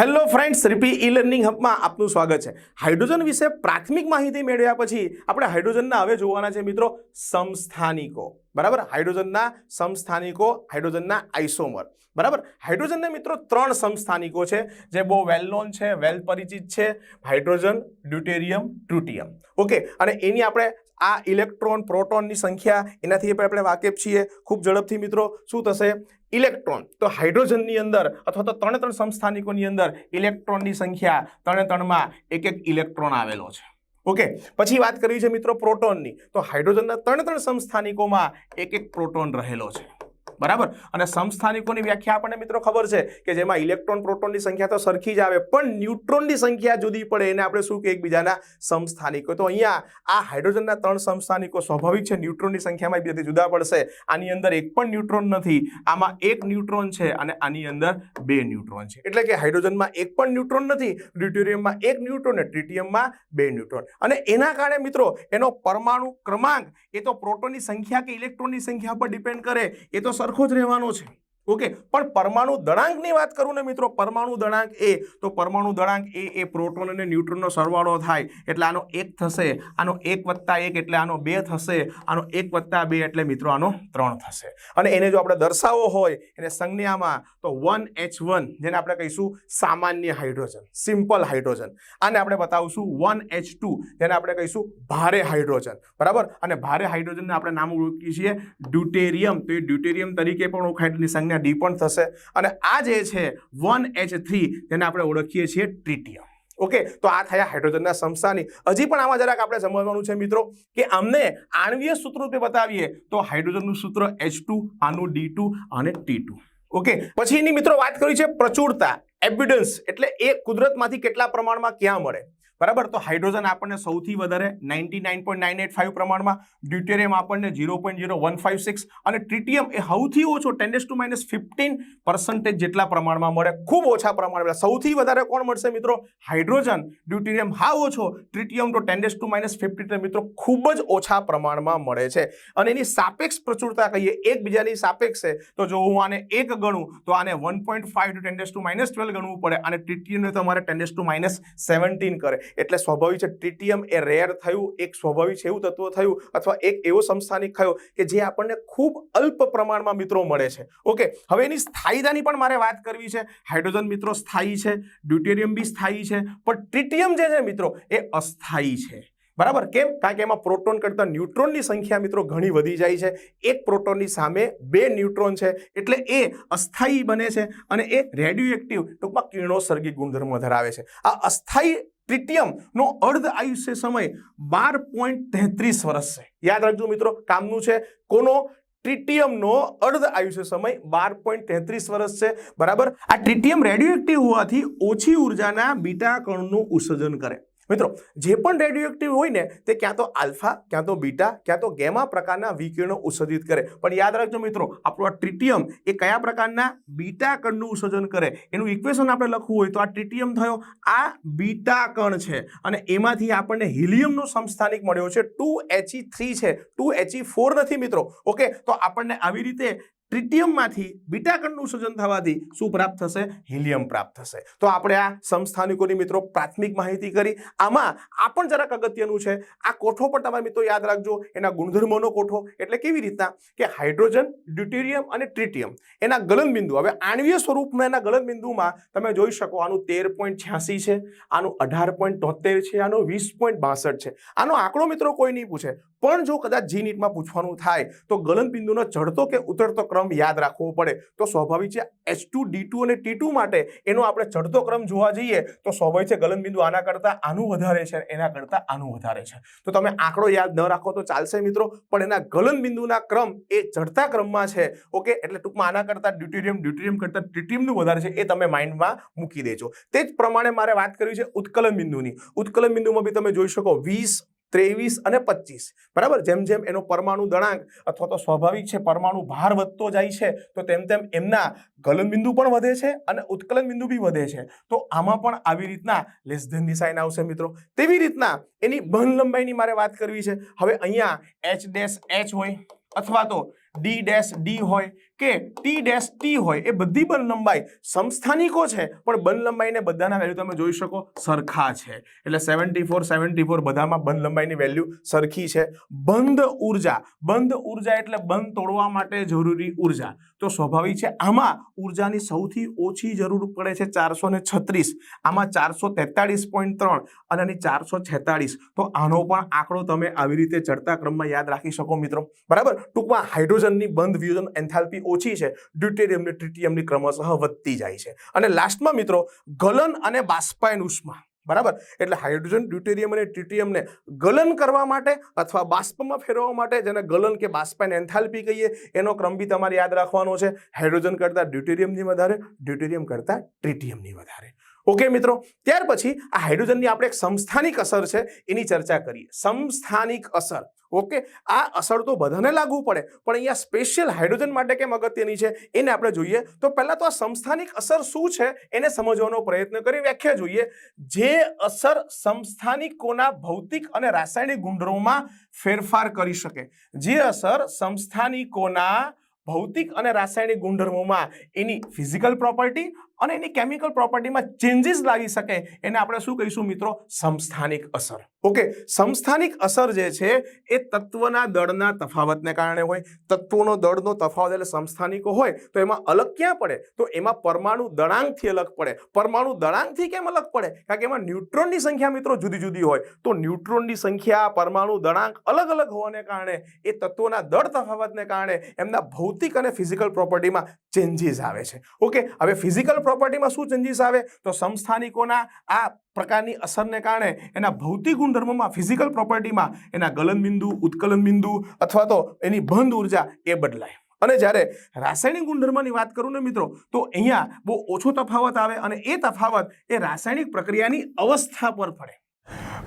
Hello friends, રીપી e learning હબમાં આપનું સ્વાગત છે. હાઇડ્રોજન વિશે પ્રાથમિક માહિતી મેળવ્યા પછી આપણે હાઇડ્રોજનના હવે જોવાના છે મિત્રો સમસ્થાનિકો. બરાબર? હાઇડ્રોજનના સમસ્થાનિકો, હાઇડ્રોજનના આઇસોમર બરાબર? હાઇડ્રોજનના મિત્રો ત્રણ સમસ્થાનિકો છે, જે બહુ વેલ નોન છે વેલ પરિચિત છે. Hydrogen, deuterium, ટ્રુટિયમ. ઓકે, અને એની આપણે આ ઇલેક્ટ્રોન, પ્રોટોનની સંખ્યા, એનાથી પણ આપણે વાકેફ છીએ. ખૂબ ઝડપથી મિત્રો, શું થશે? ઇલેક્ટ્રોન. તો હાઇડ્રોજનની અંદર અથવા તો ત્રણે ત્રણ સંસ્થાનિકોની અંદર ઇલેક્ટ્રોનની સંખ્યા ત્રણે ત્રણમાં એક એક ઇલેક્ટ્રોન આવેલો છે. ઓકે? પછી વાત કરવી છે મિત્રો પ્રોટોનની. તો હાઇડ્રોજનના ત્રણે ત્રણ સંસ્થાનિકોમાં એક એક પ્રોટોન રહેલો છે. બરાબર? અને સમસ્થાનિકોની વ્યાખ્યા આપણને મિત્રો ખબર છે કે જેમાં ઇલેક્ટ્રોન પ્રોટોનની સંખ્યા તો સરખી જ આવે, પણ ન્યુટ્રોનની સંખ્યા જુદી પડે, એને આપણે શું કે એકબીજાના સમસ્થાનિકો તો અહીંયા આ હાઇડ્રોજનના ત્રણ સમસ્થાનિકો સ્વાભાવિક છે, ન્યુટ્રોનની સંખ્યામાં એકબીજાથી જુદા પડશે. આની અંદર એક પણ ન્યુટ્રોન નથી, આમાં એક ન્યુટ્રોન છે અને આની અંદર બે ન્યુટ્રોન છે. એટલે કે હાઇડ્રોજનમાં એક પણ ન્યુટ્રોન નથી, ડ્યુટેરિયમમાં એક ન્યુટ્રોન અને ટ્રિટિયમમાં બે ન્યુટ્રોન. અને એના કારણે મિત્રો, એનો પરમાણુ ક્રમાંક એ તો પ્રોટોનની સંખ્યા કે ઇલેક્ટ્રોનની સંખ્યા પર ડિપેન્ડ કરે, એ તો સરખો જ રહેવાનો છે. ઓકે, પણ પરમાણુ દળાંકની વાત કરું ને મિત્રો, પરમાણુ દળાંક એ, તો પરમાણુ દળાંક એ એ પ્રોટોન અને ન્યુટ્રોનનો સરવાળો થાય, એટલે આનો એક થશે, આનો એક વત્તા એક એટલે આનો બે થશે, આનો એક વત્તા બે એટલે મિત્રો આનો ત્રણ થશે. અને એને જો આપણે દર્શાવવો હોય, એને સંજ્ઞામાં તો વન એચ વન, જેને આપણે કહીશું સામાન્ય હાઇડ્રોજન, સિમ્પલ હાઇડ્રોજન. આને આપણે બતાવશું વન એચ ટુ, જેને આપણે કહીશું ભારે હાઇડ્રોજન. બરાબર? અને ભારે હાઇડ્રોજનને આપણે નામ ઓળખીએ છીએ ડ્યુટેરિયમ. તો એ ડ્યુટેરિયમ તરીકે પણ ઓળખાય એની સંજ્ઞા ડી પણ થશે. અને આ જે છે વન એચ થ્રી જેને આપણે ઓળખીએ છીએ ટ્રિટિયમ ઓકે તો આ થયા હાઇડ્રોજનના સમસાની. હજી પણ આમાં જરાક આપણે સમજવાનું છે મિત્રો, કે અમને આણવીય સૂત્ર રૂપે બતાવીએ, તો હાઇડ્રોજનનું સૂત્ર એચ ટુ આનું ડી ટુ અને ટી ટુ ઓકે પછી એની મિત્રો વાત કરી છે પ્રચુરતા. એવિડન્સ એટલે એ કુદરતમાંથી કેટલા પ્રમાણમાં ક્યાં મળે? બરાબર? તો હાઇડ્રોજન આપણને સૌથી વધારે ninety nine point nine eight five પ્રમાણમાં, ડ્યુટેરિયમ આપણને zero point zero one five six અને ટ્રિટિયમ એ સૌથી ઓછો tends to minus fifteen percentage જેટલા પ્રમાણમાં મળે. ખૂબ ઓછા પ્રમાણમાં સૌથી વધારે કોણ મળશે મિત્રો? હાઇડ્રોજન. ડ્યુટેરિયમ હા ઓછો, ટ્રિટિયમ તો ટેન્ડેસ ટુ માઇનસ ફિફ્ટીન મિત્રો ખૂબ જ ઓછા પ્રમાણમાં મળે છે. અને એની સાપેક્ષ પ્રચુરતા કહીએ, એકબીજાની સાપેક્ષે, તો જો હું આને એક ગણું, તો આને one point five two tends to minus twelve ગણવું પડે અને ટ્રિટિયમને તમારે ટેન્ડેસ ટુ માઇનસ સેવન્ટીન કરે. એટલે સ્વાભાવિક છે ટ્રિટિયમ એ રેર થયું, એક સ્વાભાવિક છે એવું તત્વ થયું, અથવા એક એવો સંસ્થાનિક થયો કે જે આપણને ખૂબ અલ્પ પ્રમાણમાં મિત્રો મળે છે. ઓકે, હવે એની સ્થાયીતાની પણ મારે વાત કરવી છે. હાઇડ્રોજન મિત્રો સ્થાયી છે, ડ્યુટેરિયમ બી સ્થાયી છે, પણ ટ્રિટિયમ જે છે મિત્રો એ અસ્થાયી છે. બરાબર? કેમ? કારણ કે એમાં પ્રોટોન કરતાં ન્યુટ્રોનની સંખ્યા મિત્રો ઘણી વધી જાય છે. એક પ્રોટોનની સામે બે ન્યુટ્રોન છે. એટલે એ અસ્થાયી બને છે અને એ રેડિયો એક્ટિવ ટૂંકમાં કિરણોત્સર્ગી ગુણધર્મો ધરાવે છે. આ અસ્થાયી ટ્રિટિયમનો અર્ધ આયુષ્ય સમય બાર પોઈન્ટ તેત્રીસ વર્ષ છે. યાદ રાખજો મિત્રો, કામનું છે કોનો? ટ્રિટિયમનો અર્ધ આયુષ્ય સમય બાર પોઈન્ટ તેત્રીસ વર્ષ છે. બરાબર? આ ટ્રિટિયમ રેડિયો એક્ટિવ હોવાથી ઓછી ઉર્જાના બીટા કણનું ઉત્સર્જન કરે. મિત્રો, જે પણ રેડિયો એક્ટિવ હોય ને, તે ક્યાં તો આલ્ફા, ક્યાં તો બીટા, ક્યાં તો ગેમા પ્રકારના વિકિરણો ઉત્સર્જિત કરે. પણ યાદ રાખજો મિત્રો, આપણો આ ટ્રિટિયમ એ કયા પ્રકારના બીટા કણનું ઉત્સર્જન કરે? એનું ઇક્વેશન આપણે લખવું હોય તો આ ટ્રિટિયમ થયો, આ બીટા કણ છે. અને એમાંથી આપણને હિલિયમનો સમસ્થાનિક મળ્યો છે, ટુ એચઈ થ્રી છે. ટુ એચઈ ફોર નથી મિત્રો, ઓકે? તો આપણને આવી રીતે ટ્રિટિયમમાંથી બીટા કણનું સર્જન થવાથી શું પ્રાપ્ત થશે? હિલિયમ પ્રાપ્ત થશે. તો આપણે આ સંસ્થાનિકોની મિત્રો પ્રાથમિક માહિતી કરી. આમાં આ પણ જરાક અગત્યનું છે. આ કોઠો પણ તમારે મિત્રો યાદ રાખજો. એના ગુણધર્મોનો કોઠો એટલે કેવી રીતના? કે હાઇડ્રોજન, ડ્યુટેરિયમ અને ટ્રિટિયમ. એના ગલનબિંદુ. હવે આણવીય સ્વરૂપમાં એના ગલનબિંદુમાં તમે જોઈ શકો આનું તેર પોઈન્ટ છ્યાસી છે, આનું અઢાર પોઈન્ટ તોતેર છે, આનું વીસ પોઈન્ટ બાસઠ છે. આનો આંકડો મિત્રો કોઈ નહીં પૂછે. પણ જો કદાચ જી નીટમાં પૂછવાનું થાય, તો ગલનબિંદુનો ચડતો કે ઉતરતો ક્રમ યાદ રાખવો પડે. તો સ્વાભાવિક છે, એચ ટુ, ડી ટુ અને ટી ટુ માટે એનો આપણે ચડતો ક્રમ જોવા જઈએ, તો સ્વાભાવિક છે ગલનબિંદુ આના કરતાં આનું વધારે છે, એના કરતાં આનું વધારે છે. તો તમે આંકડો યાદ ન રાખો તો ચાલશે મિત્રો, પણ એના ગલનબિંદુના ક્રમ એ ચડતા ક્રમમાં છે. ઓકે એટલે ટૂંકમાં આના કરતાં ડ્યુટેરિયમ ડ્યુટેરિયમ કરતાં ટ્રિટિયમનું વધારે છે, એ તમે માઇન્ડમાં મૂકી દેજો. તે જ પ્રમાણે મારે વાત કરવી છે ઉત્કલન બિંદુની ઉત્કલન બિંદુમાં બી તમે જોઈ શકો, વીસ ત્રેવીસ અને પચીસ. બરાબર? જેમ જેમ એનો પરમાણુ દળાંક અથવા તો સ્વાભાવિક છે પરમાણુ ભાર વધતો જાય છે, તો તેમ તેમ એમના ગલનબિંદુ પણ વધે છે અને ઉત્કલન બિંદુ બી વધે છે. તો આમાં પણ આવી રીતના લેસ ધેનની સાઇન આવશે મિત્રો. તેવી રીતના એની બહન લંબાઈની મારે વાત કરવી છે. હવે અહીંયા એચ ડેશ એચ હોય અથવા તો ડી ડેશ ડી હોય કે ટી ડેશ ટી હોય, એ બધી બંધ લંબાઈ સમસ્થાનિકો છે, પણ બંધ લંબાઈને બધાના વેલ્યુ તમે જોઈ શકો સરખા છે. એટલે સેવન્ટી ફોર સેવન્ટી ફોર બધામાં બંધ લંબાઈની વેલ્યુ સરખી છે. બંધ ઊર્જા બંધ ઊર્જા એટલે બંધ તોડવા માટે જરૂરી ઊર્જા. તો સ્વાભાવિક છે, આમાં ઉર્જાની સૌથી ઓછી જરૂર પડે છે ચારસો ને છત્રીસ. આમાં ચારસો તેતાળીસ પોઈન્ટ ત્રણ અને આની ચારસો છેતાળીસ. તો આનો પણ આંકડો તમે આવી રીતે ચડતા ક્રમમાં યાદ રાખી શકો મિત્રો. બરાબર? ટૂંકમાં હાઇડ્રોજનની બંધ વિયોજન એન્થાલ્પી ઓછી છે. ડ્યુટેરિયમની, ટ્રિટિયમની ક્રમશઃ વધતી જાય છે. અને લાસ્ટમાં મિત્રો, ગલન અને બાષ્પાયન ઉષ્મા. બરાબર? એટલે હાઇડ્રોજન ડ્યુટેરિયમ અને ટ્રિટિયમને ગલન કરવા માટે અથવા બાષ્પમાં ફેરવવા માટે જેને ગલન કે બાષ્પાયન એન્થાલ્પી કહીએ, એનો ક્રમ બી તમારે યાદ રાખવાનો છે. હાઇડ્રોજન કરતાં ડ્યુટેરિયમની વધારે, ડ્યુટેરિયમ કરતાં ટ્રિટિયમની વધારે. ઓકે મિત્રો, ત્યાર પછી આ હાઇડ્રોજનની આપણે એક સંસ્થાનિક અસર છે, એની ચર્ચા કરીએ. સંસ્થાનિક અસર. ઓકે, આ અસર તો બધાને લાગુ પડે, પણ અહીંયા સ્પેશિયલ હાઇડ્રોજન માટે કેમ અગત્યની છે, એને આપણે જોઈએ તો પહેલાં તો આ સંસ્થાનિક અસર શું છે, એને સમજવાનો પ્રયત્ન કરી વ્યાખ્યા જોઈએ. જે અસર સંસ્થાનિકોના ભૌતિક અને રાસાયણિક ગુણધર્મોમાં ફેરફાર કરી શકે. જે અસર સંસ્થાનિકોના ભૌતિક અને રાસાયણિક ગુણધર્મોમાં, એની ફિઝિકલ પ્રોપર્ટી અને એની કેમિકલ પ્રોપર્ટીમાં ચેન્જીસ લાવી શકે એને આપણે શું કહીશું મિત્રો? સંસ્થાનિક અસર. ઓકે, સંસ્થાનિક અસર જે છે એ તત્વના દળના તફાવતને કારણે હોય. તત્વોનો દળનો તફાવત એટલે સંસ્થાનિકો હોય, તો એમાં અલગ ક્યાં પડે? તો એમાં પરમાણુ દળાંકથી અલગ પડે. પરમાણુ દળાંકથી કેમ અલગ પડે? કારણ કે એમાં ન્યુટ્રોનની સંખ્યા મિત્રો જુદી જુદી હોય. તો ન્યુટ્રોનની સંખ્યા, પરમાણુ દળાંક અલગ અલગ હોવાને કારણે એ તત્વોના દળ તફાવતને કારણે એમના ભૌતિક અને ફિઝિકલ પ્રોપર્ટીમાં ચેન્જીસ આવે છે. ઓકે, હવે ફિઝિકલ પ્રોપર્ટીમાં શું ચેન્જીસ આવે? તો સંસ્થાનિકોના આ પ્રકારની અસરને કારણે એના ભૌતિક ગુણધર્મોમાં ફિઝિકલ પ્રોપર્ટીમાં એના ગલન બિંદુ ઉત્કલન બિંદુ અથવા તો એની બંધ ઊર્જા એ બદલાય. અને જ્યારે રાસાયણિક ગુણધર્મની વાત કરું ને મિત્રો, તો અહીંયા બહુ ઓછો તફાવત આવે અને એ તફાવત એ રાસાયણિક પ્રક્રિયાની અવસ્થા પર પડે.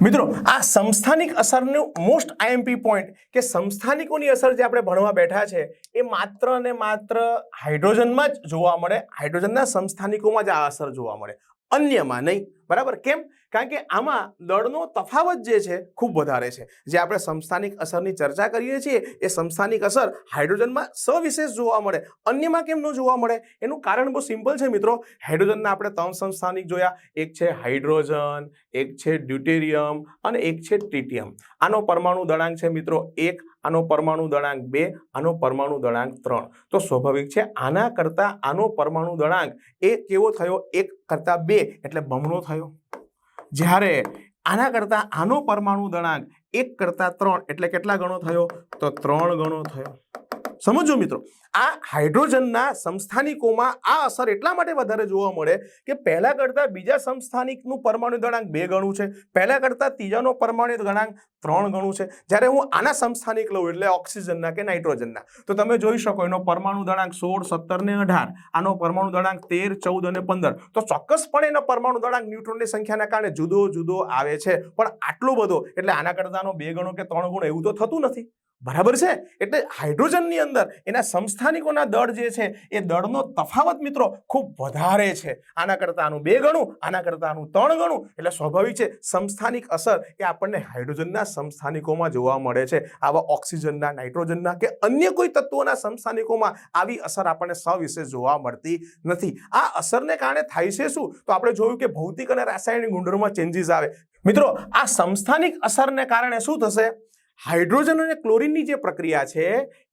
મિત્રો, આ સંસ્થાનિક અસરનું મોસ્ટ આઈએમપી પોઈન્ટ કે સંસ્થાનિકોની અસર જે આપણે ભણવા બેઠા છે, એ માત્ર ને માત્ર હાઇડ્રોજનમાં જ જોવા મળે. હાઇડ્રોજનના સંસ્થાનિકોમાં જ આ અસર જોવા મળે. અન્યમાં નહીં. બરાબર? કેમ? કારણ કે આમાં દળનો તફાવત જે છે ખૂબ વધારે છે. જે આપણે સંસ્થાનિક અસરની ચર્ચા કરીએ છીએ, એ સંસ્થાનિક અસર હાઇડ્રોજનમાં સવિશેષ જોવા મળે, અન્યમાં કેમ ન જોવા મળે? એનું કારણ બહુ સિમ્પલ છે મિત્રો. હાઇડ્રોજનના આપણે ત્રણ સંસ્થાનિક જોયા. એક છે હાઇડ્રોજન, એક છે ડ્યુટેરિયમ અને એક છે ટ્રિટિયમ. આનો પરમાણુ દળાંક છે મિત્રો એક, આનો પરમાણુ દળાંક બે, આનો પરમાણુ દળાંક ત્રણ. તો સ્વાભાવિક છે આના કરતાં આનો પરમાણુ દળાંક એ કેવો થયો? એક કરતાં બે, એટલે બમણો થયો. જ્યારે આના કરતાં આનો પરમાણુ દળાંક એક કરતાં ત્રણ, એટલે કેટલા ગણો થયો? તો ત્રણ ગણો થયો. સમજો મિત્રો, આ હાઇડ્રોજનના સંસ્થાનિકોમાં આ અસર એટલા માટે વધારે જોવા મળે કે પહેલા કરતાં બીજા સંસ્થાનિકનું પરમાણુ દળાંક બે ગણું છે, પહેલા કરતાં ત્રીજાનો પરમાણુ ગણાંક ત્રણ ગણું છે. જ્યારે હું આના સંસ્થાનિક લઉં એટલે ઓક્સિજનના કે નાઇટ્રોજનના. તો તમે જોઈ શકો એનો પરમાણુ દળાંક સોળ, સત્તર ને અઢાર, આનો પરમાણુ દળાંક તેર, ચૌદ અને પંદર. તો ચોક્કસપણે એનો પરમાણુ દળાંક ન્યુટ્રોનની સંખ્યાના કારણે જુદો જુદો આવે છે. પણ આટલો બધો, એટલે આના કરતાનો બે ગણો કે ત્રણ ગુણો એવું તો થતું નથી. બરાબર છે? એટલે હાઇડ્રોજનની અંદર એના સંસ્થાનિકોના દળ જે છે, એ દળનો તફાવત મિત્રો ખૂબ વધારે છે. આના કરતાં આનું બે ગણું, આના કરતાં આનું ત્રણ ગણું. એટલે સ્વાભાવિક છે, સંસ્થાનિક અસર એ આપણને હાઇડ્રોજનના સંસ્થાનિકોમાં જોવા મળે છે. આવા ઓક્સિજનના, નાઇટ્રોજનના કે અન્ય કોઈ તત્વોના સંસ્થાનિકોમાં આવી અસર આપણને સવિશેષ જોવા મળતી નથી. આ અસરને કારણે થાય છે શું? તો આપણે જોયું કે ભૌતિક અને રાસાયણિક ગુણધર્મમાં ચેન્જીસ આવે. મિત્રો, આ સંસ્થાનિક અસરને કારણે શું થશે? હાઇડ્રોજન અને ક્લોરીનની જે પ્રક્રિયા છે,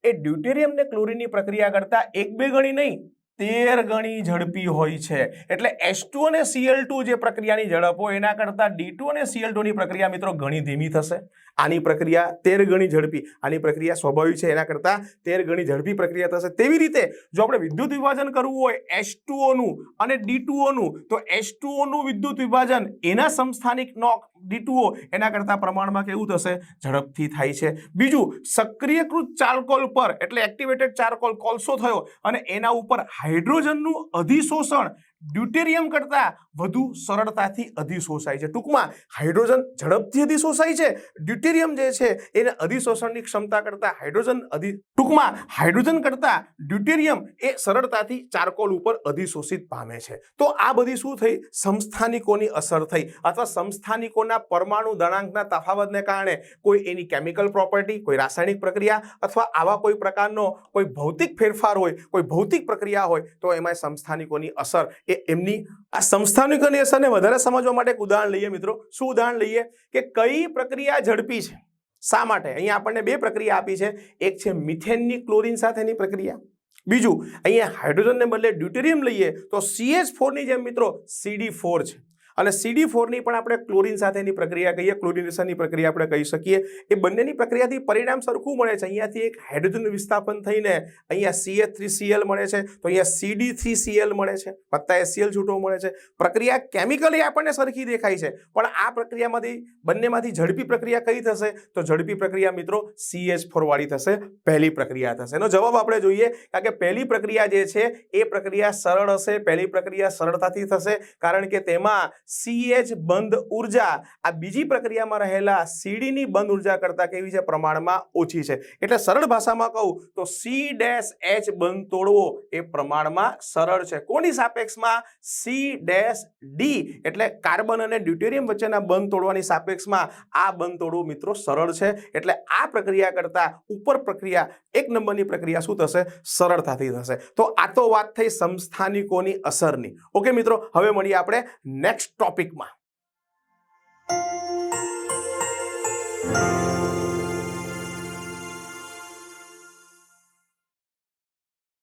એ ડ્યુટેરિયમ ને ક્લોરિનની પ્રક્રિયા કરતાં એક બે ગણી નહીં, તેર ગણી ઝડપી હોય છે. એટલે એસ ટુ અને સીએલ ટુ જે પ્રક્રિયાની ઝડપ હોય, એના કરતાં ડી ટુ અને સીએલ ટુની પ્રક્રિયા મિત્રો ઘણી ધીમી થશે. આની પ્રક્રિયા તેર ગણી ઝડપી. આની પ્રક્રિયા સ્વાભાવિક છે એના કરતાં તેર ગણી ઝડપી પ્રક્રિયા થશે. તેવી રીતે જો આપણે વિદ્યુત વિભાજન કરવું હોય, એસ ટુઓનું અને ડી ટુઓનું તો એસ ટુઓનું વિદ્યુત વિભાજન એના સંસ્થાનિક નોક ડી ટુઓ એના કરતાં પ્રમાણમાં કેવું થશે? ઝડપથી થાય છે. બીજું, સક્રિયકૃત ચારકોલ પર, એટલે એક્ટિવેટેડ ચારકોલ કોલસો થયો અને એના ઉપર હાઇડ્રોજનનું અધિશોષણ ડ્યુટેરિયમ કરતાં વધુ સરળતાથી અધિશોષાય છે. ટૂંકમાં, હાઇડ્રોજન ઝડપથી અધિશોષાય છે. ડ્યુટેરિયમ જે છે, એને અધિશોષણની ક્ષમતા કરતાં હાઇડ્રોજન અધિ, ટૂંકમાં, હાઇડ્રોજન કરતાં ડ્યુટેરિયમ એ સરળતાથી ચારકોલ ઉપર અધિશોષિત પામે છે. તો આ બધી શું થઈ? સંસ્થાનિકોની અસર થઈ. અથવા સંસ્થાનિકોના પરમાણુ દળાંકના તફાવતને કારણે કોઈ એની કેમિકલ પ્રોપર્ટી, કોઈ રાસાયણિક પ્રક્રિયા અથવા આવા કોઈ પ્રકારનો કોઈ ભૌતિક ફેરફાર હોય, કોઈ ભૌતિક પ્રક્રિયા હોય, તો એમાં સંસ્થાનિકોની અસર એ એમની આ સમસ્થાનિકોની અસરને વધારે સમજવા માટે એક ઉદાહરણ લઈએ મિત્રો. શું ઉદાહરણ લઈએ? કે કઈ પ્રક્રિયા ઝડપી છે? શા માટે? અહીંયા આપણને બે પ્રક્રિયા આપી છે. એક છે મિથેનની ક્લોરિન સાથેની પ્રક્રિયા. બીજું, અહીંયા હાઇડ્રોજનને બદલે ડ્યુટેરિયમ લઈએ તો સીએચ ફોરની જેમ મિત્રો સીડી ફોર છે. અને સીડી ફોરની પણ આપણે ક્લોરિન સાથેની પ્રક્રિયા કહીએ, ક્લોરિનેશનની પ્રક્રિયા આપણે કહી શકીએ. એ બંનેની પ્રક્રિયાથી પરિણામ સરખું મળે છે. અહીંયાથી એક હાઇડ્રોજન વિસ્થાપન થઈને અહીંયા સીએચ થ્રી સીએલ મળે છે. તો અહીંયા સીડી થ્રી સીએલ મળે છે. વત્તા એસીએલ છૂટો મળે છે. પ્રક્રિયા કેમિકલી આપણને સરખી દેખાય છે. પણ આ પ્રક્રિયામાંથી, બંનેમાંથી ઝડપી પ્રક્રિયા કઈ થશે? તો ઝડપી પ્રક્રિયા મિત્રો સીએચ ફોરવાળી થશે. પહેલી પ્રક્રિયા થશે. એનો જવાબ આપણે જોઈએ. કારણ કે પહેલી પ્રક્રિયા જે છે, એ પ્રક્રિયા સરળ હશે. પહેલી પ્રક્રિયા સરળતાથી થશે. કારણ કે તેમાં સીએચ બંધ ઊર્જા, આ બીજી પ્રક્રિયામાં રહેલા સીડીની બંધ ઊર્જા કરતાં કેવી છે? પ્રમાણમાં ઓછી છે. એટલે સરળ ભાષામાં કહું તો સી ડેશ એચ બંધ તોડવો એ પ્રમાણમાં સરળ છે. કોની સાપેક્ષમાં? સી ડેશ ડી એટલે કાર્બન અને ડ્યુટેરિયમ વચ્ચેના બંધ તોડવાની સાપેક્ષમાં આ બંધ તોડવું મિત્રો સરળ છે. એટલે આ પ્રક્રિયા કરતાં ઉપર પ્રક્રિયા, એક નંબરની પ્રક્રિયા શું થશે? સરળતાથી થશે. તો આ તો વાત થઈ સંસ્થાનિકોની અસરની. ઓકે મિત્રો, હવે મળીએ આપણે નેક્સ્ટ ટોપિકમાં